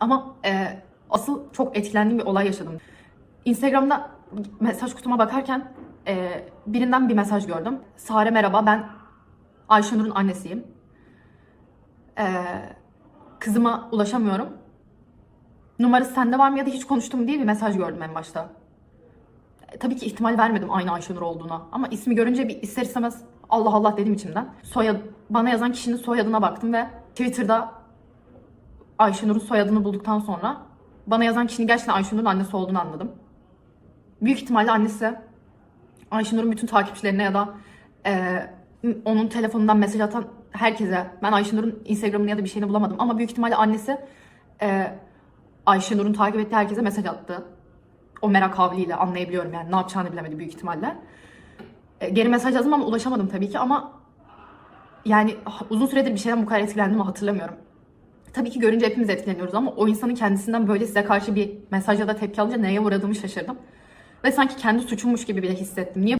Ama e, asıl çok etkilendiğim bir olay yaşadım. Instagram'da mesaj kutuma bakarken e, birinden bir mesaj gördüm. Sare merhaba ben Ayşenur'un annesiyim. E, kızıma ulaşamıyorum. Numarası sende var mı ya da hiç konuştum diye bir mesaj gördüm en başta. E, tabii ki ihtimal vermedim aynı Ayşenur olduğuna. Ama ismi görünce bir ister istemez Allah Allah dedim içimden. Soyad, bana yazan kişinin soyadına baktım ve Twitter'da Ayşenur'un soyadını bulduktan sonra bana yazan kişinin gerçekten Ayşenur'un annesi olduğunu anladım. Büyük ihtimalle annesi Ayşenur'un bütün takipçilerine ya da e, onun telefonundan mesaj atan herkese ben Ayşenur'un Instagram'ını ya da bir şeyini bulamadım ama büyük ihtimalle annesi e, Ayşenur'un takip ettiği herkese mesaj attı. O merak havliyle anlayabiliyorum yani ne yapacağını bilemedi büyük ihtimalle. E, geri mesaj yazdım ama ulaşamadım tabii ki ama yani uzun süredir bir şeyden bu kadar etkilendiğimi hatırlamıyorum. Tabii ki görünce hepimiz etkileniyoruz ama o insanın kendisinden böyle size karşı bir mesaj ya da tepki alınca neye uğradığımı şaşırdım. Ve sanki kendi suçummuş gibi bile hissettim. Niye